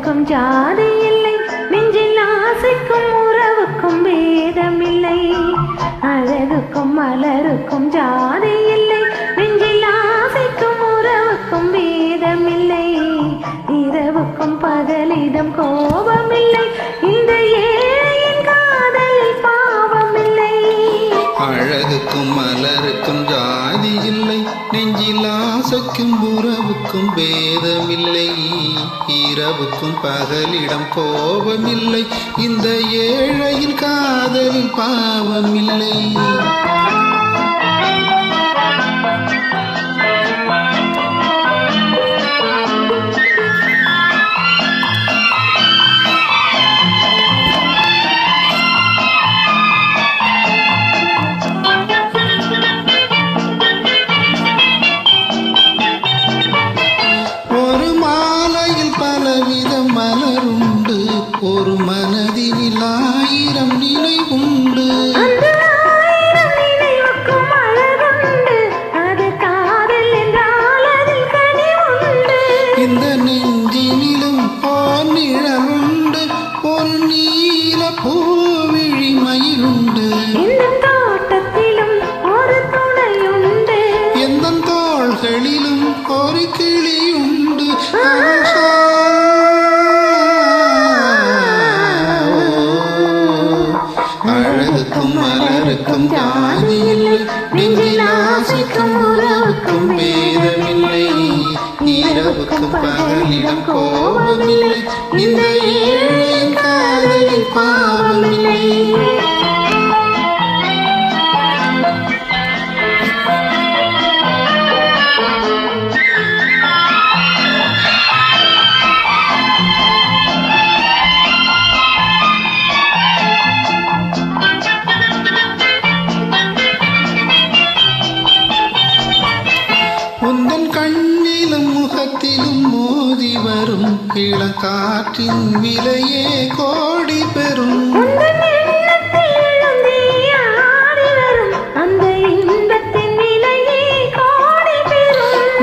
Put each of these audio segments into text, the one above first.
ஜாதி இல்லை. நெஞ்சில் ஆசைக்கும் உறவுக்கும் வேதமில்லை அழகுக்கும் மலருக்கும் ஜாதி இல்லை. நெஞ்சில் ஆசைக்கும் உறவுக்கும் வேதமில்லை இரவுக்கும் பகலிடம் கோபமில்லை. இந்த ஏழையின் காதலில் பாவமில்லை. அழகுக்கும் மலருக்கும் ஜாதி இல்லை. நெஞ்சில் ஆசைக்கும் உறவுக்கும் பேதமில்லை. இரவுக்கும் பகலிடம் கோபமில்லை. இந்த ஏழையின் காதலில் பாவமில்லை. மாலையில் பலவித மலருண்டு ஒரு மனதினில் ஆயிரம் நினைவுண்டு. மலருக்கும் மலருக்கும் ஜாதி இல்லை நெஞ்சில் ஆசைக்கும் உறவுக்கும் பேதமில்லை. நீரவுக்கும் பகலிடம் கோபமில்லை. இந்த ஏழை காதலில் பாவமில்லை. முகத்திலும் மோதி வரும் இளக்காற்றின் விலையே கோடி பெறும்.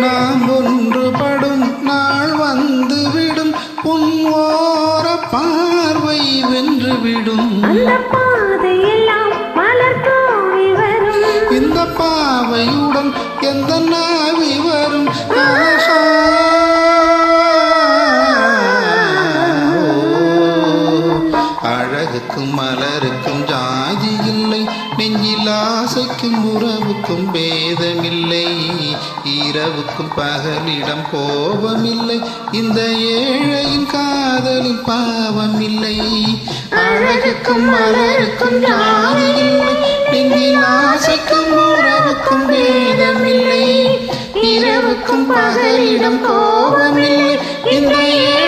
நாம் ஒன்றுபடும் நாள் வந்துவிடும். உன் ஓர பார்வை வென்றுவிடும் இந்த பாவையுடன் எந்த நாவி வரும்? அழகுக்கும் மலருக்கும் ஜாதி இல்லை. நெஞ்சில் ஆசைக்கும் உறவுக்கும் பேதமில்லை. இரவுக்கும் பகலிடம் கோபமில்லை. இந்த ஏழையின் காதலில் பாவமில்லை. அழகுக்கும் மலருக்கும் ஜாதி இல்லை. நெஞ்சில் ஆசைக்கும் உறவுக்கும் பேதமில்லை. இரவுக்கும் பகலிடம் கோபமில்லை. இந்த ஏழை